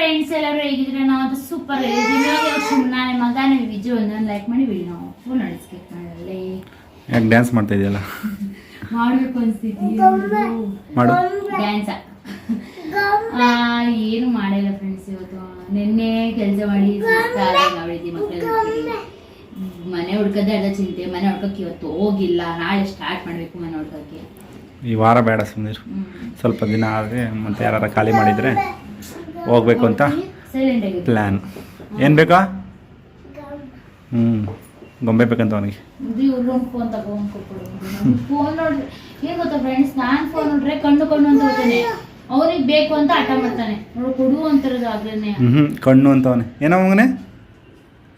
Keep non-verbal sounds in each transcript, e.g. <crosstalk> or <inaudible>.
Friends ಎಲ್ಲರೂ ಹೇಗಿದ್ರೆ ನಾವಂತೂ super ನಾನು ಮಗ ನನ್ನ ವಿಜು ಒಂದೊಂದು ಲೈಕ್ ಮಾಡಿ ಬಿಡಿ ನಾವು. ಫೋನ್ ಸ್ಕಿಪ್ ಮಾಡಲ್ಲೇ. ಯಾಕೆ ಡ್ಯಾನ್ಸ್ ಮಾಡ್ತಾ ಇದೆಯಲ್ಲ? <laughs> ಮಾಡಬೇಕು ಅನ್ಸ್ತಿದ್ವಿ ಮಾಡು. ಡ್ಯಾನ್ಸ ಏನು ಮಾಡಿಲ್ಲ ಫ್ರೆಂಡ್ಸ್ ಇವತ್ತು. ನಿನ್ನೆ ಕೆಲಸ ಮಾಡಿ ಮಕ್ಕಳು ಮನೆ ಹುಡ್ಕೋದೇ ಅದ ಚಿಂತೆ. ಮನೆ ಹುಡ್ಕಕ್ಕೆ ಇವತ್ತು ಹೋಗಿಲ್ಲ. ನಾಳೆ ಸ್ಟಾರ್ಟ್ ಮಾಡಬೇಕು ಮನೆ ಹುಡ್ಕಕ್ಕೆ. ಈ ವಾರ ಬೇಡ ಸುಮ್ಮನೆ ಸ್ವಲ್ಪ ದಿನ ಆದರೆ ಮತ್ತೆ ಯಾರು ಖಾಲಿ ಮಾಡಿದರೆ ಹೋಗ್ಬೇಕು ಅಂತ? ಪ್ಲ್ಯಾನ್ ಏನು ಬೇಕಾ? ಹ್ಞೂ ಗೊಂಬೆ ಬೇಕಂತ ಅವನಿಗೆ. ಏನ್ ಗೊತ್ತಾ ಫ್ರೆಂಡ್ಸ್ ನಾನು ಫೋನ್ ನೋಡ್ರೆ ಕಣ್ಣು ಕಣ್ಣು ಅಂತ ಹೋಗ್ತಾನೆ ಅವ್ರಿಗೆ ಬೇಕು ಅಂತ ಹಠ ಮಾಡ್ತಾನೆ. ನೋಡು ಕೊಡು ಅಂತಾರದು ಆಗ್ಲೇನೆ. ಹ್ಞೂ ಕಣ್ಣು ಅಂತ ಅವನೇ. ಏನೋ ಅವನೇ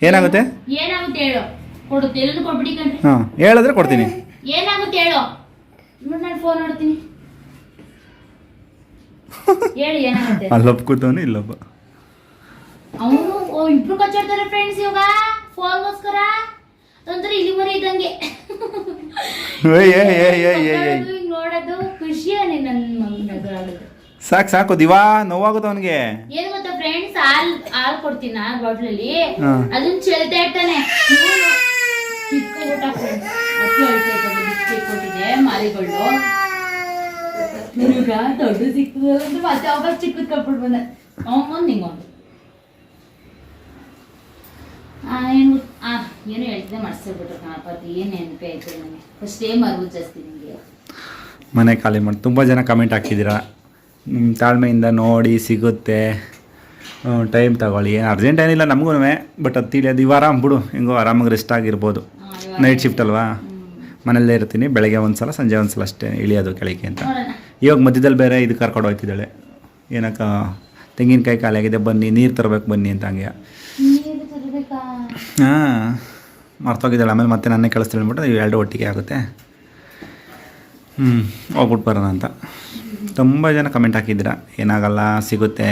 ಏನಾಗುತ್ತೆ? ಏನಾಗುತ್ತೆ ಹೇಳು. ಕೊಡುತ್ತೆ. ಎಲ್ಲರೂ ಕೊಟ್ಬಿಡಿ ಕಣ್ರಿ. ಹಾಂ ಹೇಳಿದ್ರೆ ಕೊಡ್ತೀನಿ. ಏನಾಗುತ್ತೆ ಹೇಳು. ನೋಡಿ ನಾನು ಫೋನ್ ನೋಡ್ತೀನಿ. ಹೇಳಿ ಏನಾಗುತ್ತೆ? ಅಲ್ಲೊಬ್ಬ ಕೂತವನು ಇಲ್ಲೊಬ್ಬ. ಅವನು ಇಬ್ರು ಕಚ್ಚಾಡ್ತಾರೆ ಫ್ರೆಂಡ್ಸ್ ಇವಾಗ. ಫೋನ್ಗೋಸ್ಕರ ಅಂದ್ರೆ ಇಲ್ಲಿವರೆ ಇದ್ದಂಗೆ. ನೋಡೋದು ಖುಷಿಯಾನೆ ನನ್ನ ಮಗನಾಗೋದು ಸಾಕು ಸಾಕು ದಿವಾ ನೋವಾಗುತ್ತೆ ಅವನಿಗೆ. ಏನ್ ಗೊತ್ತಾ ಫ್ರೆಂಡ್ಸ್ ಹಾಲ್ ಹಾಲ್ ಕೊಡ್ತೀನಿ ಆ ಬಾಟ್ಲಲ್ಲಿ. ಅದನ್ನ ಚೆಲ್ತಾ ಇರ್ತಾನೆ. ಊಟ ಫ್ರೆಂಡ್ಸ್ ಅಕ್ಕಿ ಹೇಳ್ತಾ ಇದ್ದಾರೆ ಬಿಸ್ಕೆಟ್ ಕೊಟ್ಟಿದೆ ಮಾರಿಗಳು ನನಗ ದೊಡ್ಡ ಸಿಕ್ಕದು ಮತ್ತೆ ಅವಾಗ ಚಿಕ್ಕದ್ ಕಪ್ಪಿಟ್ಟು ಬಂದ ಅವನ್ ಮುಂದ್ ನಿಂಗೊಂದು ಏನು ಆ ಏನು ಹೇಳ್ತಿದ್ದೆ ಮರ್ಸಿಬಿಟ್ರು ಗಣಪತಿ ಏನ್ ನೆನಪೇ ಆಯ್ತು ನನಗೆ ಫಸ್ಟ್ ಏ ಮರುವು ಜಾಸ್ತಿ ನಿಮಗೆ ಮನೆ ಖಾಲಿ ಮಾಡಿ ತುಂಬ ಜನ ಕಮೆಂಟ್ ಹಾಕಿದ್ದೀರಾ? ನಿಮ್ಮ ತಾಳ್ಮೆಯಿಂದ ನೋಡಿ ಸಿಗುತ್ತೆ. ಟೈಮ್ ತಗೊಳ್ಳಿ. ಏನು ಅರ್ಜೆಂಟ್ ಏನಿಲ್ಲ ನಮಗೂ ಬಟ್ ಅದು ತಿಳಿಯೋದು ಈ ಆರಾಮ್ ಬಿಡು. ಹೆಂಗೋ ಆರಾಮಾಗಿ ರೆಸ್ಟ್ ಆಗಿರ್ಬೋದು. ನೈಟ್ ಶಿಫ್ಟ್ ಅಲ್ವಾ? ಮನೆಯಲ್ಲೇ ಇರ್ತೀನಿ ಬೆಳಗ್ಗೆ ಒಂದು ಸಲ ಸಂಜೆ ಒಂದು ಸಲ ಅಷ್ಟೇ ಇಳಿಯೋದು ಕೆಳಗೆ ಅಂತ. ಇವಾಗ ಮಧ್ಯದಲ್ಲಿ ಬೇರೆ ಇದು ಕರ್ಕೊಂಡು ಹೋಗ್ತಿದ್ದಾಳೆ ಏನಕ್ಕ ತೆಂಗಿನಕಾಯಿ ಖಾಲಿಯಾಗಿದೆ ಬನ್ನಿ ನೀರು ತರಬೇಕು ಬನ್ನಿ ಅಂತ ಹಂಗೆ. ಹಾಂ ಮರ್ತೋಗಿದ್ದಾಳೆ. ಆಮೇಲೆ ಮತ್ತೆ ನನ್ನೇ ಕಳಿಸ್ತೀನಿ ಅಂದ್ಬಿಟ್ಟು ಇವು ಎರಡು ಒಟ್ಟಿಗೆ ಆಗುತ್ತೆ. ಹ್ಞೂ ಹೋಗ್ಬಿಟ್ಟು ಬರೋಣ ಅಂತ. ತುಂಬ ಜನ ಕಮೆಂಟ್ ಹಾಕಿದ್ದೀರಾ. ಏನಾಗಲ್ಲ ಸಿಗುತ್ತೆ.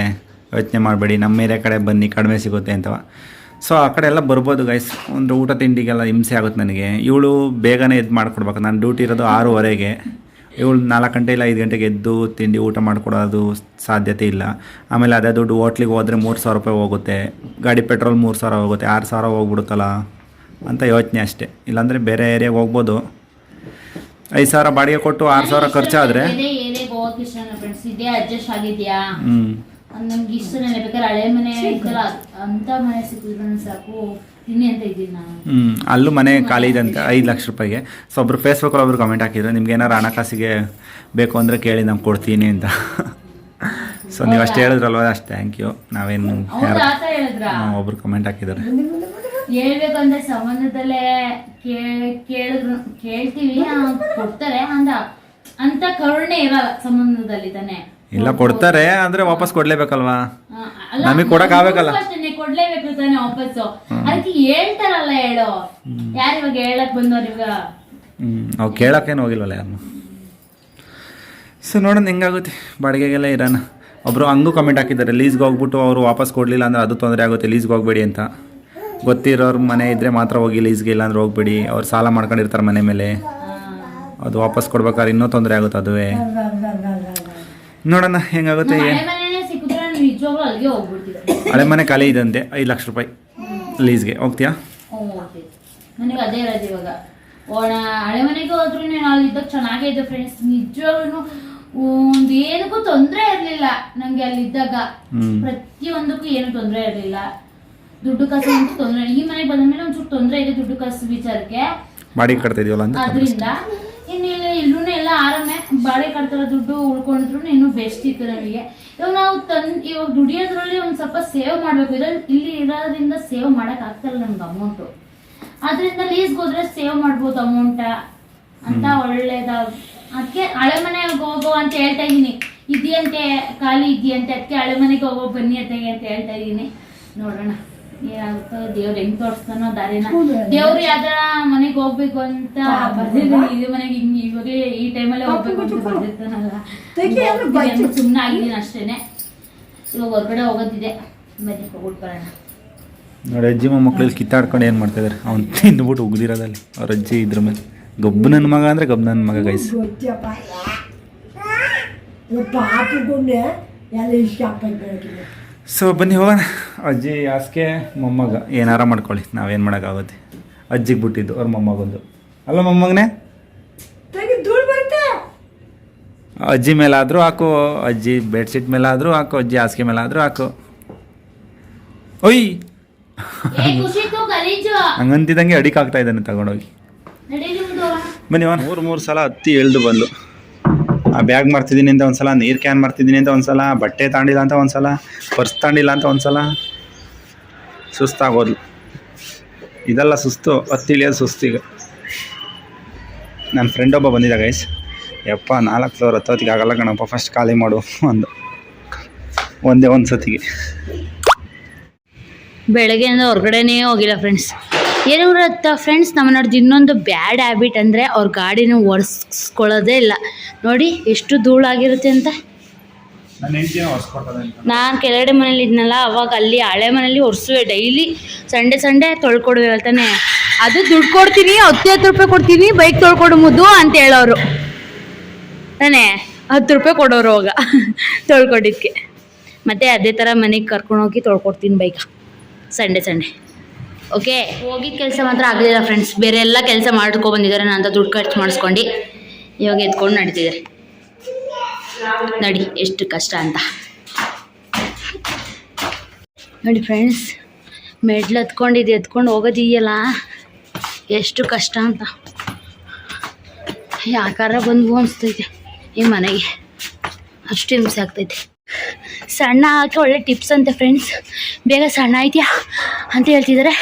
ಯೋಚನೆ ಮಾಡಬೇಡಿ. ನಮ್ಮ ಏರಿಯಾ ಕಡೆ ಬನ್ನಿ ಕಡಿಮೆ ಸಿಗುತ್ತೆ ಅಂತವ. ಸೊ ಆ ಕಡೆ ಎಲ್ಲ ಬರ್ಬೋದು ಗೈಸ್ ಒಂದು ಊಟ ತಿಂಡಿಗೆಲ್ಲ ಹಿಂಸೆ ಆಗುತ್ತೆ ನನಗೆ. ಇವಳು ಬೇಗನೆ ಇದು ಮಾಡಿಕೊಡ್ಬೇಕು. ನಾನು ಡ್ಯೂಟಿ ಇರೋದು ಆರೂವರೆಗೆ. ಇವಳು ನಾಲ್ಕು ಗಂಟೆ ಇಲ್ಲ ಐದು ಗಂಟೆಗೆ ಎದ್ದು ತಿಂಡಿ ಊಟ ಮಾಡಿಕೊಡೋದು ಸಾಧ್ಯತೆ ಇಲ್ಲ. ಆಮೇಲೆ ಅದೇ ದುಡ್ಡು ಹೋಟ್ಲಿಗೆ ಹೋದರೆ ಮೂರು ಸಾವಿರ ರೂಪಾಯಿ ಹೋಗುತ್ತೆ. ಗಾಡಿ ಪೆಟ್ರೋಲ್ ಮೂರು ಸಾವಿರ ಹೋಗುತ್ತೆ. ಆರು ಸಾವಿರ ಹೋಗ್ಬಿಡುತ್ತಲ್ಲ? ಅಂತ ಯೋಚನೆ ಅಷ್ಟೇ. ಇಲ್ಲಾಂದರೆ ಬೇರೆ ಏರಿಯಾಗೆ ಹೋಗ್ಬೋದು. ಐದು ಸಾವಿರ ಬಾಡಿಗೆ ಕೊಟ್ಟು ಆರು ಸಾವಿರ ಖರ್ಚಾದರೆ? ಹ್ಞೂ ನಮ್ಗೆ ಇಷ್ಟು ಬೇಕಾದ್ರೆ ಹಳೆ ಮನೆ ಅಂತ ಮನೆ ಸಿಕ್ಕಿದ್ರು ಸಾಕು. ಹ್ಞೂ ಅಲ್ಲೂ ಮನೆ ಖಾಲಿ ಇದೆ ಅಂತ ಐದು ಲಕ್ಷ ರೂಪಾಯಿಗೆ. ಸೊ ಒಬ್ರು ಫೇಸ್ಬುಕ್ಕಲ್ಲಿ ಒಬ್ರು ಕಮೆಂಟ್ ಹಾಕಿದ್ರು ನಿಮ್ಗೆ ಏನಾರು ಹಣಕಾಸಿಗೆ ಬೇಕು ಅಂದರೆ ಕೇಳಿ ನಾನು ಕೊಡ್ತೀನಿ ಅಂತ. ಸೊ ನೀವು ಅಷ್ಟು ಹೇಳಿದ್ರಲ್ವ? ಅಷ್ಟು ಥ್ಯಾಂಕ್ ಯು ನಾವೇನು ಒಬ್ರು ಕಮೆಂಟ್ ಹಾಕಿದ್ದಾರೆ. ಹೇಳ್ಬೇಕಂದ್ರೆ ಸಂಬಂಧದಲ್ಲೇ ಕೇಳಿದ್ರು ಕೇಳ್ತೀವಿ ಕೊಡ್ತಾರೆ ಅಂತ ಅಂತ ಕರುಣೆ ಇರಲ್ಲ ಸಂಬಂಧದಲ್ಲಿ ತಾನೆ. ಇಲ್ಲ ಕೊಡ್ತಾರೆ ಅಂದ್ರೆ ವಾಪಸ್ ಕೊಡ್ಲೇಬೇಕಲ್ವಾ? ನಮಗೆ ಅಲ್ಲ, ನಮಿಗ್ ಕೊಡಕ್ ಆಗ್ಬೇಕಲ್ಲ. ಕೊಡ್ಲೇಬೇಕು ತಾನೆ ವಾಪಸ್ ಅದಕ್ಕೆ ಹೇಳ್ತಾರಲ್ಲ ಹೇಳು. ಯಾರು ಇವಾಗ ಹೇಳಕ್ ಬಂದವ್ರು ಇವಾಗ? ಹ್ಞೂ ನಾವು ಕೇಳೋಕ್ಕೇನು ಹೋಗಿಲ್ವಲ್ಲ ಯಾರನ್ನು ಸೊ ನೋಡೋಣ ಹೆಂಗಾಗುತ್ತೆ. ಬಾಡಿಗೆಗೆಲ್ಲ ಇರೋಣ. ಒಬ್ಬರು ಹಂಗೂ ಕಮೆಂಟ್ ಹಾಕಿದ್ದಾರೆ ಲೀಸ್ಗೆ ಹೋಗ್ಬಿಟ್ಟು ಅವರು ವಾಪಸ್ ಕೊಡಲಿಲ್ಲ ಅಂದರೆ ಅದು ತೊಂದರೆ ಆಗುತ್ತೆ ಲೀಸ್ಗೆ ಹೋಗ್ಬೇಡಿ ಅಂತ. ಗೊತ್ತಿರೋರು ಮನೆ ಇದ್ದರೆ ಮಾತ್ರ ಹೋಗಿ ಲೀಸ್ಗೆ ಇಲ್ಲ ಅಂದ್ರೆ ಹೋಗ್ಬೇಡಿ. ಅವ್ರು ಸಾಲ ಮಾಡ್ಕೊಂಡಿರ್ತಾರೆ ಮನೆ ಮೇಲೆ. ಅದು ವಾಪಸ್ ಕೊಡ್ಬೇಕಾದ್ರೆ ಇನ್ನೂ ತೊಂದರೆ ಆಗುತ್ತೆ ಅದುವೇ. ನೋಡೋಣ ಹೆಂಗಾಗುತ್ತೆ ಹಳೆ ಮನೆ ಖಾಲಿ ಇದಂತೆ ಐದು ಲಕ್ಷ ರೂಪಾಯಿ ಲೀಸ್ಗೆ. ಹೋಗ್ತೀಯಾ? ನನಗೆ ಅದೇ ಇರೋದು ಇವಾಗ. ಓಣ ಹಳೆ ಮನೆಗೆ ಆದ್ರೂ ಅಲ್ಲಿ ಇದ್ದಾಗ ಚೆನ್ನಾಗೇ ಇದೆ ಫ್ರೆಂಡ್ಸ್ ನಿಜವಾಗ್ಲೂ ಒಂದು ಏನಕ್ಕೂ ತೊಂದರೆ ಇರಲಿಲ್ಲ ನನಗೆ ಅಲ್ಲಿದ್ದಾಗ. ಪ್ರತಿಯೊಂದಕ್ಕೂ ಏನು ತೊಂದ್ರೆ ಇರಲಿಲ್ಲ. ದುಡ್ಡು ಕಾಸು ಅಂತೂ ತೊಂದರೆ ಈ ಮನೆಗೆ ಬಂದ ಮೇಲೆ ಒಂಚೂರು ತೊಂದರೆ ಇದೆ ದುಡ್ಡು ಕಾಸು ವಿಚಾರಕ್ಕೆ. ಬಾಡಿಗೆ ಕಟ್ತಾ ಇದೀವಲ್ಲ ಅದರಿಂದ ಇನ್ನು ಇಲ್ಲೂ ಎಲ್ಲ ಆರಾಮೆ. ಬಾಳೆ ಕಟ್ತಾರ ದುಡ್ಡು ಉಳ್ಕೊಂಡ್ರು ಇನ್ನು ಬೆಸ್ಟ್ ಇತ್ತು ನಮಗೆ ಇವಾಗ ನಾವು ತನ್ ಇವಾಗ ದುಡಿಯೋದ್ರಲ್ಲಿ ಒಂದು ಸ್ವಲ್ಪ ಸೇವ್ ಮಾಡಬೇಕು. ಇದ್ರಲ್ಲಿ ಇಲ್ಲಿ ಇರೋದ್ರಿಂದ ಸೇವ್ ಮಾಡಕ್ ಆಗ್ತಾಯಿಲ್ಲ ನಮ್ಗೆ ಅಮೌಂಟು ಅದರಿಂದ ಲೀಸ್ಗೆ ಹೋದ್ರೆ ಸೇವ್ ಮಾಡ್ಬೋದು ಅಮೌಂಟ್ ಅಂತ ಒಳ್ಳೇದ. ಅದಕ್ಕೆ ಹಳೆ ಮನೆಗೆ ಹೋಗೋ ಅಂತ ಹೇಳ್ತಾ ಇದೀನಿ. ಇದೆಯಂತೆ ಖಾಲಿ ಇದೆಯಂತೆ ಅದಕ್ಕೆ ಹಳೆ ಮನೆಗೆ ಹೋಗೋ ಬನ್ನಿ ಅಂತ ಹೇಳ್ತಾ ಇದ್ದೀನಿ ನೋಡೋಣ. ಹೆಂಗ್ ದಾರಿನ. ಹೋಗ್ಬೇಕು ಅಂತ ಮನೆಗೆ ಈ ಟೈಮಲ್ಲೇ ಹೋಗ್ಬೇಕು ಅಂತ ಸುಮ್ಮನೆ ನೋಡಿ ಅಜ್ಜಿ ಮೊಮ್ಮಕ್ಳಲ್ಲಿ ಕಿತ್ತಾಡ್ಕೊಂಡು ಏನು ಮಾಡ್ತಾ ಇದಾರೆ? ಅವ್ನು ತಿಂದ್ಬಿಟ್ಟು ಉಗ್ದಿರೋದಲ್ಲಿ. ಅವ್ರ ಅಜ್ಜಿ ಇದ್ರ ಮೇಲೆ. ಗಬ್ಬು ಮಗ ಅಂದ್ರೆ ಗಬ್ಬು ಮಗ ಗೈಸ್ ಎಲ್ಲ ಇಷ್ಟ ಸೊ ಬನ್ನಿ ಹೋಗೋಣ. ಅಜ್ಜಿ ಹಾಸಿಗೆ ಮೊಮ್ಮಗ. ಏನಾರ ಮಾಡ್ಕೊಳ್ಳಿ. ನಾವೇನು ಮಾಡೋಕ್ಕಾಗುತ್ತೆ? ಅಜ್ಜಿಗೆ ಬಿಟ್ಟಿದ್ದು ಅವ್ರ ಮೊಮ್ಮಗೊಂದು. ಅಲ್ಲ ಮೊಮ್ಮಗನೇ? ಅಜ್ಜಿ ಮೇಲಾದರೂ ಹಾಕು. ಅಜ್ಜಿ ಬೆಡ್ಶೀಟ್ ಮೇಲಾದರೂ ಹಾಕು. ಅಜ್ಜಿ ಹಾಸಿಗೆ ಮೇಲಾದರೂ ಹಾಕು. ಓಯ್! ಹಂಗಂತಿದ್ದಂಗೆ ಅಡಿಕ್ ಗಲೀಜು. ಹಂಗಂತಿದಂಗೆ ಅಡಿಕೆ ಆಗ್ತಾ ಇದ್ದಾನೆ ತಗೊಂಡೋಗಿ. ಬನ್ನಿ ಅವನು ಮೂರು ಮೂರು ಸಲ ಹತ್ತಿ ಎಳ್ದು ಬಂದು. ಆ ಬ್ಯಾಗ್ ಮಾಡ್ತಿದ್ದೀನಿ ಅಂತ ಒಂದ್ಸಲ, ನೀರು ಕ್ಯಾನ್ ಮಾಡ್ತಿದ್ದೀನಿ ಅಂತ ಒಂದ್ಸಲ, ಬಟ್ಟೆ ತಾಂಡಿಲ್ಲ ಅಂತ ಒಂದ್ಸಲ ಪರ್ಸ್ ತಾಂಡಿಲ್ಲ ಅಂತ ಒಂದ್ಸಲ. ಸುಸ್ತಾಗೋದ್ಲು ಇದೆಲ್ಲ ಸುಸ್ತು ಹತ್ತಿಳಿಯೋದು ಸುಸ್ತು ಈಗ. ನನ್ನ ಫ್ರೆಂಡ್ ಒಬ್ಬ ಬಂದಿದ್ದ ಗೈಸ್ ಯಪ್ಪ, ನಾಲ್ಕು ಫ್ಲೋರ್ ಹತ್ತೋತಿಗೆ ಆಗಲ್ಲ ಕಣಪ್ಪ ಫಸ್ಟ್ ಖಾಲಿ ಮಾಡು ಒಂದು ಒಂದೇ ಒಂದು ಸತಿಗೆ ಬೆಳಗ್ಗೆಯಿಂದ ಹೊರಗಡೆನೇ ಹೋಗಿಲ್ಲ ಫ್ರೆಂಡ್ಸ್ ಏನು ಗೊತ್ತಾ ಫ್ರೆಂಡ್ಸ್ ನಮ್ಮ ನೋಡಿದ ಇನ್ನೊಂದು ಬ್ಯಾಡ್ ಹ್ಯಾಬಿಟ್ ಅಂದರೆ ಅವ್ರ ಗಾಡಿನ ಒರೆಸ್ಕೊಳ್ಳೋದೇ ಇಲ್ಲ. ನೋಡಿ ಎಷ್ಟು ಧೂಳಾಗಿರುತ್ತೆ ಅಂತ. ನಾನು ಕೆಳಗಡೆ ಮನೇಲಿ ಇದ್ನಲ್ಲ ಅವಾಗ ಅಲ್ಲಿ ಹಳೆ ಮನೇಲಿ ಒರೆಸುವೆ ಡೈಲಿ ಸಂಡೆ ಸಂಡೆ ತೊಳ್ಕೊಡುವೆ ಹೇಳ್ತಾನೆ ಅದು ದುಡ್ಡು ಕೊಡ್ತೀನಿ ಹತ್ತು ಹತ್ತು ರೂಪಾಯಿ ಕೊಡ್ತೀನಿ ಬೈಕ್ ತೊಳ್ಕೊಡು ಮುದ್ದು ಅಂತ ಹೇಳೋರು. ತಾನೇ ಹತ್ತು ರೂಪಾಯಿ ಕೊಡೋರು ಅವಾಗ <laughs> ತೊಳ್ಕೊಡಿದ್ಕೆ ಮತ್ತೆ ಅದೇ ಥರ ಮನೆಗೆ ಕರ್ಕೊಂಡೋಗಿ ತೊಳ್ಕೊಡ್ತೀನಿ ಬೈಕ ಸಂಡೆ ಸಂಡೆ. ಓಕೆ ಹೋಗಿದ್ದ ಕೆಲಸ ಮಾತ್ರ ಆಗಲಿಲ್ಲ ಫ್ರೆಂಡ್ಸ್ ಬೇರೆ ಎಲ್ಲ ಕೆಲಸ ಮಾಡ್ಕೊ ಬಂದಿದ್ದಾರೆ, ನಾನು ಅಂತ ದುಡ್ಡು ಖರ್ಚು ಮಾಡಿಸ್ಕೊಂಡು ಇವಾಗ ಎತ್ಕೊಂಡು ನಡೀತಿದ್ದಾರೆ. ನೋಡಿ, ಎಷ್ಟು ಕಷ್ಟ ಅಂತ. ನೋಡಿ ಫ್ರೆಂಡ್ಸ್ ಮೆಡ್ಲು ಹತ್ಕೊಂಡಿದ್ದು, ಎತ್ಕೊಂಡು ಹೋಗೋದಿದೆಯಲ್ಲ? ಎಷ್ಟು ಕಷ್ಟ ಅಂತ. ಯಾಕಾರ ಬಂದ್ವು ಅನಿಸ್ತೈತೆ ಈ ಮನೆಗೆ. ಅಷ್ಟು ಹಿಂಸೆ ಆಗ್ತೈತೆ. ಸಣ್ಣ ಹಾಕಿ ಒಳ್ಳೆ ಟಿಪ್ಸ್ ಅಂತೆ ಫ್ರೆಂಡ್ಸ್ ಬೇಗ ಸಣ್ಣ ಆಯ್ತೀಯಾ ಅಂತ ಹೇಳ್ತಿದ್ದಾರೆ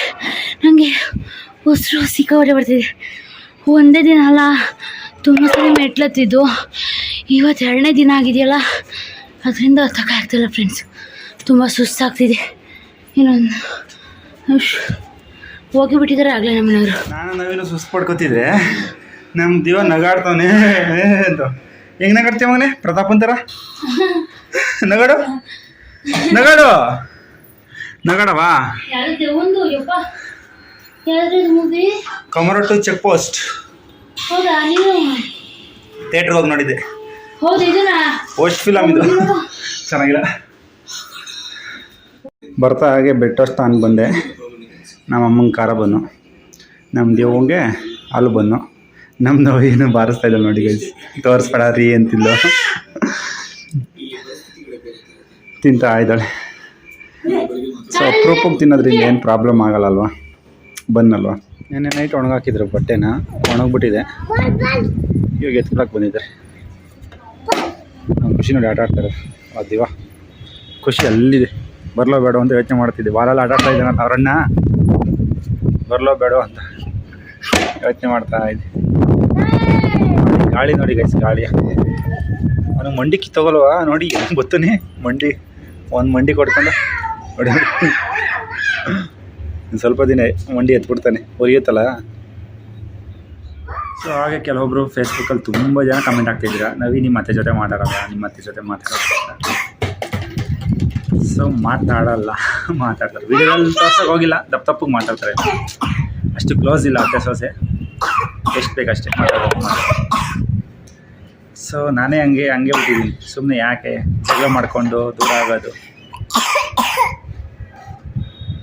ನನಗೆ ಉಸಿರು ಸಿಕ್ಕಾಪಟ್ಟೆ ಬರ್ತಿದೆ. ಒಂದೇ ದಿನ ಅಲ್ಲ, ತುಂಬ ಸರಿ ಮೆಟ್ಲತ್ತಿದ್ದು. ಇವತ್ತು ಎರಡನೇ ದಿನ ಆಗಿದೆಯಲ್ಲ, ಅದರಿಂದ ಹತ್ತಕ್ಕಾಗ್ತಿಲ್ಲ ಫ್ರೆಂಡ್ಸ್ ತುಂಬ ಸುಸ್ತಾಗ್ತಿದೆ. ಇನ್ನೊಂದು ಹೋಗಿಬಿಟ್ಟಿದ್ದಾರೆ ಆಗಲೇ ನಮ್ಮನೆಯವರು. ನಾನು ನಾವೇನು ಸುಸ್ತು ಪಡ್ಕೋತಿದ್ರೆ ನಮ್ಮ ದಿವ ನಗಾಡ್ತಾನೆ ಅಂತ. ಹೆಂಗ್ ನಗಡ್ತೀಯ ಮಗನೆ? ಪ್ರತಾಪ್ ಅಂತಾರ? ನಗಡು? ನಗಡು? ನಗಡವಾ? ಕಮರ ಟು ಚೆಕ್ ಪೋಸ್ಟ್. ಹೌದಾ? ನೀವು ಥಿಯೇಟ್ರ್ ಹೋಗಿ ನೋಡಿದ್ದೆ. ಪೋಸ್ಟ್ ಫಿಲಮ್ ಇದು. ಚೆನ್ನಾಗಿಲ್ಲ. ಬರ್ತಾ ಹಾಗೆ ಬೆಟ್ಟಸ್ತಾನ್ ಬಂದೆ. ನಮ್ಮ ಅಮ್ಮಂಗೆ ಖಾರ ಬನ್ನು ನಮ್ಮ ದೇವಂಗೆ ಹಾಲು ಬನ್ನು ನಮ್ಮದು ಏನು ಬಾರಿಸ್ತಾ ಇಲ್ಲ ನೋಡಿ ಗೈಸ್ ತೋರಿಸ್ಬೇಡ ರೀ ಅಂತಿಲ್ಲ ತಿಂತಾ ಇದ್ದಾಳೆ. ಸೊ ಅಪ್ರೂಪಕ್ಕೆ ತಿನ್ನೋದ್ರಿಂದ ಏನು ಪ್ರಾಬ್ಲಮ್ ಆಗಲ್ಲಲ್ವಾ ಬನ್ನಲ್ವಾ? ನೆನ್ನೆ ನೈಟ್ ಒಣಗಾಕಿದ್ರು ಬಟ್ಟೆನ. ಒಣಗ್ಬಿಟ್ಟಿದೆ. ಇವಾಗ ಎತ್ಕೊಳಕ್ಕೆ ಬಂದಿದ್ದಾರೆ. ನಮ್ಮ ಖುಷಿ ನೋಡಿ ಆಟ ಆಡ್ತಾರೆ. ಅದಿವ ದಿವ. ಖುಷಿ ಅಲ್ಲಿದೆ. ಬರಲೋ ಬೇಡ ಅಂತ ಯೋಚನೆ ಮಾಡ್ತಿದ್ದೆ. ವಾರಲ್ಲಿ ಆಟ ಆಡ್ತಾ ಇದ್ದಾನೆ ಅವರಣ್ಣ ಬರಲೋ ಬೇಡ ಅಂತ ಯೋಚನೆ ಮಾಡ್ತಾ ಇದ್ದೆ. ಗಾಳಿ ನೋಡಿ ಗೈಸ್ ಗಾಳಿ. ಅವನು ಮಂಡಿ ಕಿತ್ತೋಗಲ್ವಾ? ನೋಡಿ ಗೊತ್ತನೇ. ಮಂಡಿ, ಒಂದು ಮಂಡಿ ಕೊಡ್ಕೊಂಡು. ನೋಡಿ ಇನ್ನು ಸ್ವಲ್ಪ ದಿನ ಮಂಡಿ ಎತ್ಬಿಡ್ತಾನೆ. ಒರಿಯುತ್ತಲ್ಲ? ಸೊ ಹಾಗೆ ಕೆಲವೊಬ್ಬರು ಫೇಸ್ಬುಕ್ಕಲ್ಲಿ ತುಂಬ ಜನ ಕಮೆಂಟ್ ಹಾಕ್ತಿದ್ದೀರ? ನವಿ ನಿಮ್ಮ ಅತ್ತೆ ಜೊತೆ ಮಾತಾಡಲ್ಲ ನಿಮ್ಮ ಅತ್ತೆ ಜೊತೆ ಮಾತಾಡೋದಿಲ್ಲ ಸೊ ಮಾತಾಡಲ್ಲ. ಮಾತಾಡ್ತಾರೆ. ವಿಡಿಯೋದಲ್ಲಿ ತೋರ್ಸೋಕೆ ಹೋಗಿಲ್ಲ. ದಪ್ಪ ತಪ್ಪಿಗೆ ಮಾತಾಡ್ತಾರೆ. ಅಷ್ಟು ಕ್ಲೋಸ್ ಇಲ್ಲ ಅತ್ತೆ ಸೊಸೆ. ಎಷ್ಟು ಬೇಕಷ್ಟೇ ಮಾತಾಡೋದು ಸೊ ನಾನೇ ಹಂಗೆ ಹಂಗೆ ಬಿಟ್ಟಿದ್ದೀನಿ ಸುಮ್ಮನೆ ಯಾಕೆ? ಜಗಳ ಮಾಡಿಕೊಂಡು ದೂರ ಆಗೋದು.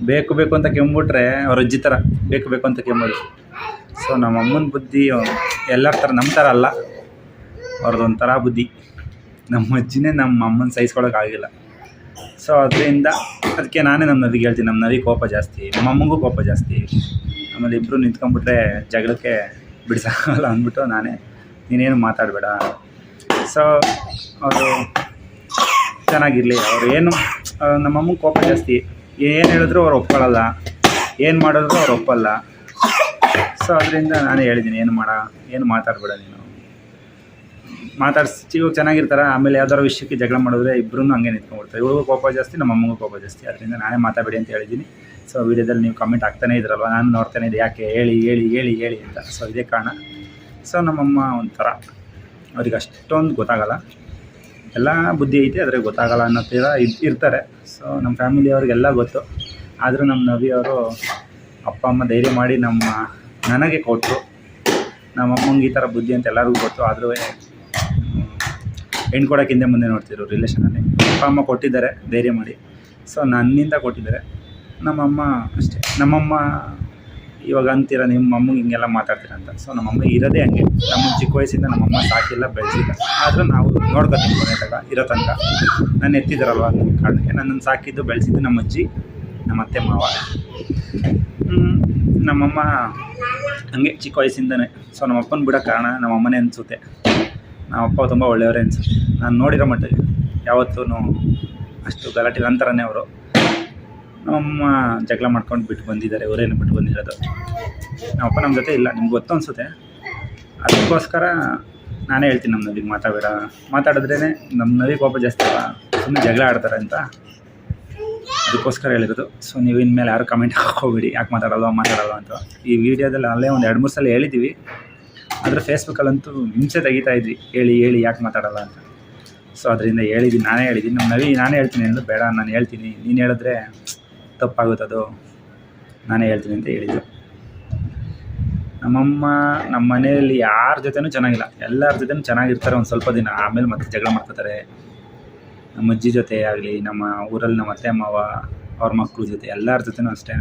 ಬೇಕು ಬೇಕು ಅಂತ ಕೆಮ್ಬಿಟ್ರೆ ಅವ್ರ ಅಜ್ಜಿ ಥರ ಬೇಕು ಬೇಕು ಅಂತ ಕೆಮ್ಮೋದು ಸೊ ನಮ್ಮ ಅಮ್ಮನ ಬುದ್ಧಿ ಎಲ್ಲರ ಥರ, ನಮ್ಮ ಥರ ಅಲ್ಲ. ಅವ್ರದ್ದೊಂಥರ ಬುದ್ಧಿ. ನಮ್ಮ ಅಜ್ಜಿನೇ ನಮ್ಮ ಅಮ್ಮನ ಸಹಿಸ್ಕೊಳಕ್ಕಾಗಿಲ್ಲ ಸೊ ಅದರಿಂದ ಅದಕ್ಕೆ ನಾನೇ ನಮ್ಮ ನವಿಗೆ ಹೇಳ್ತೀನಿ, ನಮ್ಮ ನವಿ ಕೋಪ ಜಾಸ್ತಿ, ನಮ್ಮ ಅಮ್ಮಂಗೂ ಕೋಪ ಜಾಸ್ತಿ. ಆಮೇಲೆ ಇಬ್ಬರು ನಿಂತ್ಕೊಂಡ್ಬಿಟ್ರೆ ಜಗಳಕ್ಕೆ ಬಿಡಿಸಲ್ಲ ಅಂದ್ಬಿಟ್ಟು ನಾನೇ ನೀನೇನು ಮಾತಾಡಬೇಡ. ಸೊ ಅವರು ಚೆನ್ನಾಗಿರಲಿ, ಅವ್ರು ಏನು ನಮ್ಮಮ್ಮನ ಕೋಪ ಜಾಸ್ತಿ. ಏನು ಹೇಳಿದ್ರು ಅವ್ರು ಒಪ್ಕೊಳ್ಳಲ್ಲ ಏನು ಮಾಡಿದ್ರು ಅವ್ರು ಒಪ್ಪಲ್ಲ. ಸೊ ಅದರಿಂದ ನಾನು ಹೇಳಿದ್ದೀನಿ ಏನು ಮಾಡ, ಏನು ಮಾತಾಡಬೇಡ ನೀನು. ಮಾತಾಡ್ಸಿ ಇವಾಗ ಚೆನ್ನಾಗಿರ್ತಾರೆ, ಆಮೇಲೆ ಯಾವ್ದಾರು ವಿಷಯಕ್ಕೆ ಜಗಳ ಮಾಡಿದ್ರೆ ಇಬ್ಬರೂ ಹಂಗೆ ನಿಂತ್ಕೊಂಡ್ಬಿಡ್ತಾರೆ. ಇವ್ರಿಗೂ ಕೋಪ ಜಾಸ್ತಿ, ನಮ್ಮ ಅಮ್ಮಗೂ ಕೋಪ ಜಾಸ್ತಿ. ಅದರಿಂದ ನಾನೇ ಮಾತಾಡಬೇಡಿ ಅಂತ ಹೇಳಿದ್ದೀನಿ ಸೊ ವಿಡಿಯೋದಲ್ಲಿ ನೀವು ಕಮೆಂಟ್ ಆಗ್ತಾನೆ ಇದ್ರಲ್ವ? ನಾನು ನೋಡ್ತಾನೆ ಇದೆ ಯಾಕೆ? ಹೇಳಿ ಹೇಳಿ ಹೇಳಿ ಹೇಳಿ ಅಂತ. ಸೊ ಇದೇ ಕಾರಣ. ಸೊ ನಮ್ಮಮ್ಮ ಒಂಥರ ಅವ್ರಿಗೆ ಅಷ್ಟೊಂದು ಗೊತ್ತಾಗಲ್ಲ. ಎಲ್ಲ ಬುದ್ಧಿ ಐತೆ, ಆದರೆ ಗೊತ್ತಾಗಲ್ಲ ಅನ್ನೋ ಥರ ಇರ್ತಾರೆ. ಸೊ ನಮ್ಮ ಫ್ಯಾಮಿಲಿಯವ್ರಿಗೆಲ್ಲ ಗೊತ್ತು. ಆದರೂ ನಮ್ಮ ನವಿಯವರು ಅಪ್ಪ, ಅಮ್ಮ ಧೈರ್ಯ ಮಾಡಿ ನಮ್ಮ ನನಗೆ ಕೊಟ್ಟರು ನಮ್ಮ ಅಮ್ಮಂಗೆ ಈ ಥರ ಬುದ್ಧಿ ಅಂತ ಎಲ್ಲರಿಗೂ ಗೊತ್ತು. ಆದರೂ ಹೆಣ್ಣು ಕೊಡೋಕೆ ಹಿಂದೆ ಮುಂದೆ ನೋಡ್ತಿದ್ರು ರಿಲೇಷನಲ್ಲಿ ಅಪ್ಪ, ಅಮ್ಮ ಕೊಟ್ಟಿದ್ದಾರೆ, ಧೈರ್ಯ ಮಾಡಿ. ಸೊ ನನ್ನಿಂದ ಕೊಟ್ಟಿದ್ದಾರೆ. ನಮ್ಮಮ್ಮ ಅಷ್ಟೇ. ನಮ್ಮಮ್ಮ ಇವಾಗ ಅಂತೀರ ನಿಮ್ಮ ಅಮ್ಮಗೆ ಹಿಂಗೆಲ್ಲ ಮಾತಾಡ್ತೀರ ಅಂತ. ಸೊ ನಮ್ಮಮ್ಮ ಇರೋದೇ ಹಂಗೆ. ನಮ್ಮ ಚಿಕ್ಕ ವಯಸ್ಸಿಂದ ನಮ್ಮಮ್ಮ ಸಾಕಿಲ್ಲ, ಬೆಳೆಸಿಲ್ಲ. ಆದರೂ ನಾವು ನೋಡ್ಕೊತೀವಿ ತನಕ ಇರೋ ತನಕ. ನಾನು ಎತ್ತಿದ್ದಾರಲ್ವ ಕಾರಣಕ್ಕೆ ನನ್ನನ್ನು ಸಾಕಿದ್ದು, ಬೆಳೆಸಿದ್ದು ನಮ್ಮ ಅಜ್ಜಿ, ನಮ್ಮ ಅತ್ತೆ, ಮಾವ. ನಮ್ಮಮ್ಮ ಹಂಗೆ ಚಿಕ್ಕ ವಯಸ್ಸಿಂದನೇ. ಸೊ ನಮ್ಮಪ್ಪನ ಬಿಡೋ ಕಾರಣ ನಮ್ಮಮ್ಮನೇ ಅನಿಸುತ್ತೆ. ನಮ್ಮಪ್ಪ ತುಂಬ ಒಳ್ಳೆಯವರೇ ಅನಿಸುತ್ತೆ. ನಾನು ನೋಡಿರೋ ಮಟ್ಟಿಗೆ ಯಾವತ್ತೂ ಅಷ್ಟು ಗಲಾಟೆ ನಂತರನೇ ಅವರು. ನಮ್ಮಮ್ಮ ಜಗಳ ಮಾಡ್ಕೊಂಡು ಬಿಟ್ಟು ಬಂದಿದ್ದಾರೆ ಅವರೇನು ಬಿಟ್ಟು ಬಂದಿರೋದು. ನಮ್ಮಪ್ಪ ನಮ್ಮ ಜೊತೆ ಇಲ್ಲ, ನಿಮ್ಗೆ ಗೊತ್ತು ಅನಿಸುತ್ತೆ ಅದಕ್ಕೋಸ್ಕರ ನಾನೇ ಹೇಳ್ತೀನಿ ನಮ್ಮ ನವಿಗೆ ಮಾತಾಡಬೇಡ. ಮಾತಾಡಿದ್ರೇ ನಮ್ಮ ನವಿಗೆ ಕೋಪ ಜಾಸ್ತಿ ಸುಮ್ಮನೆ ಜಗಳ ಆಡ್ತಾರೆ ಅಂತ ಅದಕ್ಕೋಸ್ಕರ ಹೇಳಿರೋದು. ಸೊ ನೀವು ಇನ್ಮೇಲೆ ಯಾರು ಕಮೆಂಟ್ ಹಾಕೋಬೇಡಿ, ಯಾಕೆ ಮಾತಾಡಲ್ವ ಮಾತಾಡೋಲ್ಲ ಅಂತ. ಈ ವಿಡಿಯೋದಲ್ಲಿ ಅಲ್ಲೇ ಒಂದು ಎರಡು ಮೂರು ಸಲ ಹೇಳಿದ್ದೀವಿ ಆದರೆ ಫೇಸ್ಬುಕ್ಕಲ್ಲಂತೂ ಹಿಂಸೆ ತೆಗಿತಾ ಇದ್ವಿ. ಹೇಳಿ ಹೇಳಿ, ಯಾಕೆ ಮಾತಾಡೋಲ್ಲ ಅಂತ. ಸೊ ಅದರಿಂದ ಹೇಳಿದ್ದೀನಿ ನಾನೇ ಹೇಳಿದ್ದೀನಿ ನಮ್ಮ ನವಿ ನಾನೇ ಹೇಳ್ತೀನಿ ಅನ್ನೋದು ಬೇಡ, ನಾನು ಹೇಳ್ತೀನಿ. ನೀನು ಹೇಳಿದ್ರೆ ತಪ್ಪಾಗುತ್ತದು ನಾನೇ ಹೇಳ್ತೀನಿ ಅಂತ ಹೇಳಿದ್ದು ನಮ್ಮಮ್ಮ ನಮ್ಮ ಮನೆಯಲ್ಲಿ ಯಾರ ಜೊತೆನೂ ಚೆನ್ನಾಗಿಲ್ಲ. ಎಲ್ಲರ ಜೊತೆನೂ ಚೆನ್ನಾಗಿರ್ತಾರೆ ಒಂದು ಸ್ವಲ್ಪ ದಿನ, ಆಮೇಲೆ ಮತ್ತೆ ಜಗಳ ಮಾಡ್ಕೋತಾರೆ. ನಮ್ಮ ಅಜ್ಜಿ ಜೊತೆ ಆಗಲಿ, ನಮ್ಮ ಊರಲ್ಲಿ ನಮ್ಮ ಅತ್ತೆ, ಮಾವ, ಅವ್ರ ಮಕ್ಕಳ ಜೊತೆ ಎಲ್ಲರ ಜೊತೆನೂ ಅಷ್ಟೇ.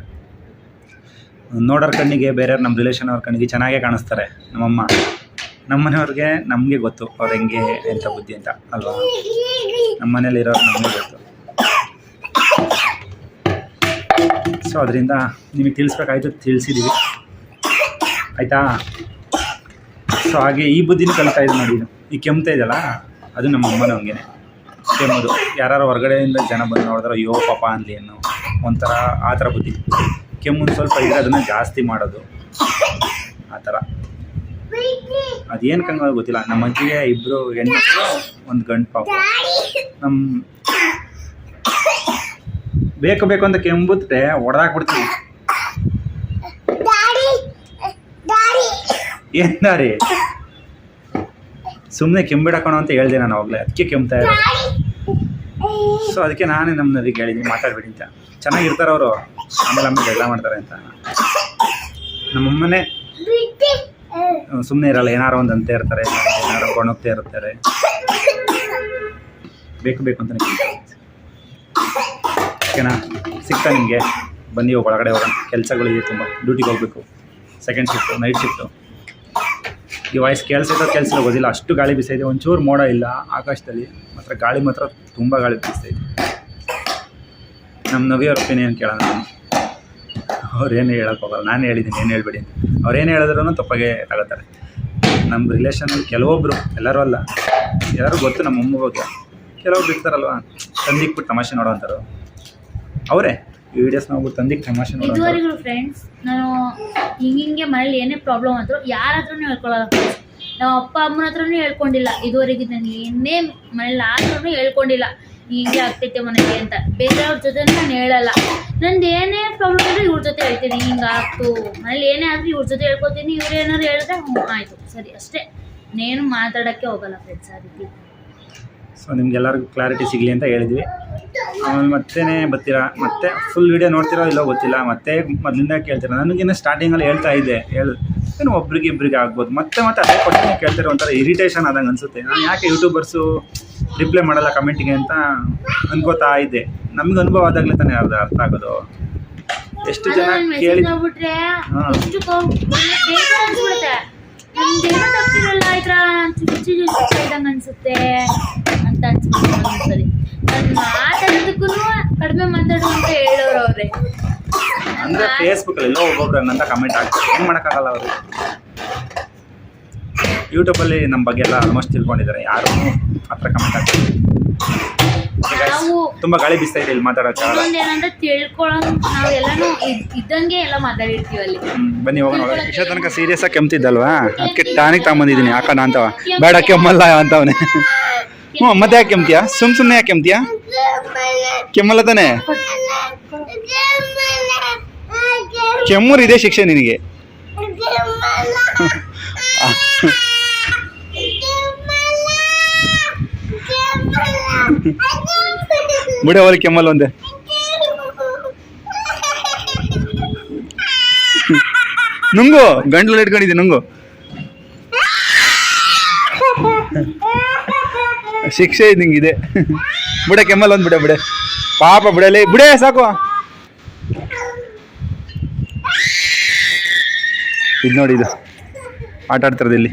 ನೋಡೋರ ಕಣ್ಣಿಗೆ, ಬೇರೆಯವ್ರು ನಮ್ಮ ರಿಲೇಷನ್ ಅವ್ರ ಕಣ್ಣಿಗೆ ಚೆನ್ನಾಗೇ ಕಾಣಿಸ್ತಾರೆ ನಮ್ಮಮ್ಮ. ನಮ್ಮ ಮನೆಯವ್ರಿಗೆ ನಮಗೆ ಗೊತ್ತು ಅವ್ರು ಹೆಂಗೆ ಎಂಥ ಬುದ್ಧಿ ಅಂತ ಅಲ್ವಾ? ನಮ್ಮ ಮನೇಲಿರೋರು ನಮಗೆ ಗೊತ್ತು. ಸೊ ಅದರಿಂದ ನಿಮಗೆ ತಿಳಿಸ್ಬೇಕಾಯ್ತು ತಿಳಿಸಿದ್ದೀವಿ ಆಯಿತಾ? ಸೊ ಹಾಗೆ ಈ ಬುದ್ಧಿನ ಕಲಿತಾ ಇದ್ದು ನೋಡಿ ಈ ಕೆಮ್ತಾ ಇದೆಯಲ್ಲ, ಅದು ನಮ್ಮ ಅಮ್ಮನ ಹಂಗೆ ಕೆಮ್ಮೋದು. ಯಾರು ಹೊರಗಡೆಯಿಂದ ಜನ ಬಂದು ನೋಡಿದ್ರೆ, ಅಯ್ಯೋ, ಪಾಪ ಅನ್ಲಿ ಅನ್ನೋ ಒಂಥರ ಆ ಥರ ಬುದ್ಧಿ. ಕೆಮ್ಮು ಸ್ವಲ್ಪ ಇದ್ರೆ ಅದನ್ನು ಜಾಸ್ತಿ ಮಾಡೋದು. ಆ ಥರ. ಅದೇನು ಕಂಗ ಗೊತ್ತಿಲ್ಲ. ನಮ್ಮ ಅಜ್ಜಿಗೆ ಇಬ್ಬರು ಹೆಣ್ಣು ಒಂದು ಗಂಡು ಪಾಪ. ನಮ್ಮ ಬೇಕು ಬೇಕು ಅಂತ ಕೆಂಬುತ್ತೆ ಹೊಡೆದಾಕ್ಬಿಡ್ತೀವಿ ಏನ್ ದಾರಿ? ಸುಮ್ಮನೆ ಕೆಂಬಿಡಕೋಣ ಅಂತ ಹೇಳ್ದೆ ನಾನು ಅವಾಗಲೇ ಅದಕ್ಕೆ ಕೆಮ್ತಾ ಇರೋ ಸೊ ಅದಕ್ಕೆ ನಾನೇ ನಮ್ಮ ನದಿಗೆ ಹೇಳಿದ್ದೀನಿ ಮಾತಾಡ್ಬೇಡಿ ಅಂತ. ಚೆನ್ನಾಗಿರ್ತಾರೆ ಅವರು. ಆಮೇಲೆ ಆಮೇಲೆ ಎಲ್ಲ ಮಾಡ್ತಾರೆ ಅಂತ. ನಮ್ಮಮ್ಮನೆ ಸುಮ್ಮನೆ ಇರಲ್ಲ ಏನಾರು ಒಂದು ಅಂತ ಇರ್ತಾರೆ ಏನಾರು ಕೊಣಗ್ತಾ ಇರ್ತಾರೆ. ಬೇಕು ಬೇಕು ಅಂತ ಓಕೆನಾ ಸಿಗ್ತಾ ನಿಮಗೆ. ಬನ್ನಿ ಒಳಗಡೆ ಹೋಗೋಣ. ಕೆಲಸಗಳಿದೆ ತುಂಬ. ಡ್ಯೂಟಿಗೆ ಹೋಗಬೇಕು. ಸೆಕೆಂಡ್ ಶಿಫ್ಟು ನೈಟ್ ಶಿಫ್ಟು ಈ ವಾಯ್ಸ್ ಕೇಳಿಸೋ ಕೆಲಸ ಗೊತ್ತಿಲ್ಲ. ಅಷ್ಟು ಗಾಳಿ ಬೀಸೈತೆ ಒಂಚೂರು ಮೋಡ ಇಲ್ಲ, ಆಕಾಶದಲ್ಲಿ. ಮಾತ್ರ ಗಾಳಿ ಮಾತ್ರ ತುಂಬ ಗಾಳಿ ಬೀಸ್ತೈತೆ ನಮ್ಮ ನವಿಯವ್ರ ಏನು ಕೇಳೋಣ. ನಾನು ಅವ್ರೇನು ಹೇಳಕ್ಕೆ ಹೋಗಲ್ಲ. ನಾನು ಹೇಳಿದ್ದೀನಿ, ಏನು ಹೇಳ್ಬೇಡಿ ಅವ್ರೇನು ಹೇಳಿದ್ರು ತಪ್ಪಾಗೆ ತಗೋತಾರೆ. ನಮ್ಮ ರಿಲೇಷನಲ್ಲಿ ಕೆಲವೊಬ್ಬರು ಎಲ್ಲರೂ ಅಲ್ಲ. ಎಲ್ಲರೂ ಗೊತ್ತು ನಮ್ಮ ಅಮ್ಮ ಬಗ್ಗೆ ಕೆಲವೊಬ್ರು ಇರ್ತಾರಲ್ವ ತಂದಿಕ್ಬಿಟ್ಟು ತಮಾಷೆ ನೋಡೋವಂಥವ್ರು ಅವರೇ? ಈ ವಿಡಿಯೋಸ್ ನಾವು ತಂದಿಗೆ ತಮಾಷೆ ಇದುವರೆಗೂ ಫ್ರೆಂಡ್ಸ್ ನಾನು ಹಿಂಗಿಂಗೆ ಮನೇಲಿ ಏನೇ ಪ್ರಾಬ್ಲಮ್ ಆದರೂ ಯಾರ ಹತ್ರನೂ ಹೇಳ್ಕೊಳ್ಳಲ್ಲ. ನಮ್ಮ ಅಪ್ಪ, ಅಮ್ಮನ ಹತ್ರನೂ ಹೇಳ್ಕೊಂಡಿಲ್ಲ. ಇದುವರೆಗೂ ನಾನು ಏನೇ ಮನೇಲಿ ಆದ್ರೂ ಹೇಳ್ಕೊಂಡಿಲ್ಲ. ಹಿಂಗೆ ಆಗ್ತೈತೆ ಮನೆಗೆ ಅಂತ. ಬೇರೆಯವ್ರ ಜೊತೆ ನಾನು ಹೇಳಲ್ಲ. ನಂದು ಏನೇ ಪ್ರಾಬ್ಲಮ್ ಇದ್ರೂ ಇವ್ರ ಜೊತೆ ಹೇಳ್ತೀನಿ. ಹಿಂಗೆ ಆಗ್ತು. ಮನೇಲಿ ಏನೇ ಆದ್ರೂ ಇವ್ರ ಜೊತೆ ಹೇಳ್ಕೊತೀನಿ. ಇವ್ರು ಏನಾದ್ರು ಹೇಳಿದ್ರೆ ಹ್ಞೂ ಆಯಿತು. ಸರಿ, ಅಷ್ಟೇ. ನಾನೇನು ಮಾತಾಡೋಕ್ಕೆ ಹೋಗಲ್ಲ ಫ್ರೆಂಡ್ಸ್ ಆ ರೀತಿ. ಸೊ ನಿಮ್ಗೆಲ್ಲರಿಗೂ ಕ್ಲಾರಿಟಿ ಸಿಗಲಿ ಅಂತ ಹೇಳಿದ್ವಿ. ಆಮೇಲೆ ಮತ್ತೆ ಬರ್ತೀರಾ? ಮತ್ತೆ ಫುಲ್ ವಿಡಿಯೋ ನೋಡ್ತಿರೋ ಇಲ್ಲೋ ಗೊತ್ತಿಲ್ಲ. ಮತ್ತೆ ಮೊದಲಿಂದ ಕೇಳ್ತೀರಾ ನನಗಿನ್ನ ಸ್ಟಾರ್ಟಿಂಗಲ್ಲಿ ಹೇಳ್ತಾ ಇದ್ದೆ. ಹೇಳು. ಏನು ಒಬ್ರಿಗೆ ಇಬ್ಬರಿಗೆ ಆಗ್ಬೋದು. ಮತ್ತೆ ಮತ್ತೆ ಅದೇ ಕ್ವಶನ್ ಕೇಳ್ತಾರೆ ಒಂಥರ ಇರಿಟೇಷನ್ ಆದಂಗೆ ಅನಿಸುತ್ತೆ. ನಾನು ಯಾಕೆ ಯೂಟ್ಯೂಬರ್ಸು ರಿಪ್ಲೈ ಮಾಡಲ್ಲ ಕಮೆಂಟಿಗೆ ಅಂತ ಅನ್ಕೋತಾ ಇದ್ದೆ. ನಮ್ಗೆ ಅನುಭವ ಆದಾಗಲೇ ತಾನೇ ಅರ್ಧ ಅರ್ಥ ಆಗೋದು. ಎಷ್ಟು ಜನ ಕೇಳಿ ಅನ್ಸುತ್ತೆ. ಅಂತ ಅನ್ಸ್ಬಿಡುತ್ತೆ ಒಂದೊಂದ್ಸರಿ ನಾನು ಮಾತಾಡೋದಕ್ಕೂ ಕಡಿಮೆ ಮಾತಾಡು ಅಂತ ಹೇಳೋರು ಅವ್ರೆ. ಅಂದರೆ ಫೇಸ್ಬುಕ್ಕಲ್ಲಿ ಎಲ್ಲೋ ಒಬ್ಬೊಬ್ರು ಅಂತ ಕಮೆಂಟ್ ಆಗ್ತಾರೆ ಏನು ಮಾಡೋಕ್ಕಾಗಲ್ಲ ಅವರು? ಯೂಟ್ಯೂಬಲ್ಲಿ ನಮ್ಮ ಬಗ್ಗೆ ಎಲ್ಲ ಆಲ್ಮೋಸ್ಟ್ ತಿಳ್ಕೊಂಡಿದ್ದಾರೆ. ಯಾರು ಹತ್ರ ಥರ ಕಮೆಂಟ್ ಆಗ್ತಾರೆ ನಾವು ತುಂಬ ಗಾಳಿ ಬಿಸ್ತಾ ಇದೆ ಇಲ್ಲಿ ಮಾತಾಡೋಕ್ಕಾಗಲ್ಲ ಏನಂದ್ರೆ ತಿಳ್ಕೊಳ್ಳೋ ನಾವು ಎಲ್ಲಾನು ಇದ್ದಂಗೆ ಎಲ್ಲ ಮಾತಾಡಿರ್ತೀವಿ ಅಲ್ಲಿ. ಬನ್ನಿ ಹೋಗೋಣ ಇಷ್ಟ ತನಕ ಸೀರಿಯಸ್ ಆಗಿ ಕೆಮ್ತಿದ್ದಲ್ವಾ? ಅದಕ್ಕೆ ಟಾನಿಕ್ ತಗೊಂಬಂದಿದ್ದೀನಿ. ಹಾಕೋಣ ಅಂತವ. ಬೇಡ ಕೆಮ್ಮಲ್ಲ ಅಂತವನೇ. ಹ್ಞೂ ಮತ್ತೆ ಯಾಕೆ ಕೆಮ್ತೀಯಾ? ಸುಮ್ ಸುಮ್ಮನೆ ಯಾಕೆ ಕೆಮ್ತೀಯಾ? ಕೆಮ್ಮಲ್ಲ ತಾನೆ? ಕೆಮ್ಮೂರು ಇದೆ ಶಿಕ್ಷೆ ನಿನಗೆ. ಬಿಡ ಅವಲ್ಲಿ ಕೆಮ್ಮಲ್ ಒಂದೇ. ನುಂಗು ಗಂಟ್ಲಲ್ಲಿ ಇಟ್ಕೊಂಡಿದ್ದೆ ನುಂಗು. ಶಿಕ್ಷೆ ನಿಂಗಿದೆ. ಬಿಡ ಕೆಮ್ಮಲ್ ಒಂದು ಬಿಡ, ಬಿಡೆ. ಪಾಪ ಬಿಡಲಿ. ಬಿಡೇ, ಸಾಕು. ಇದು ನೋಡಿ ಇದು. ಆಟ ಆಡ್ತಿರೋದು ಇಲ್ಲಿ.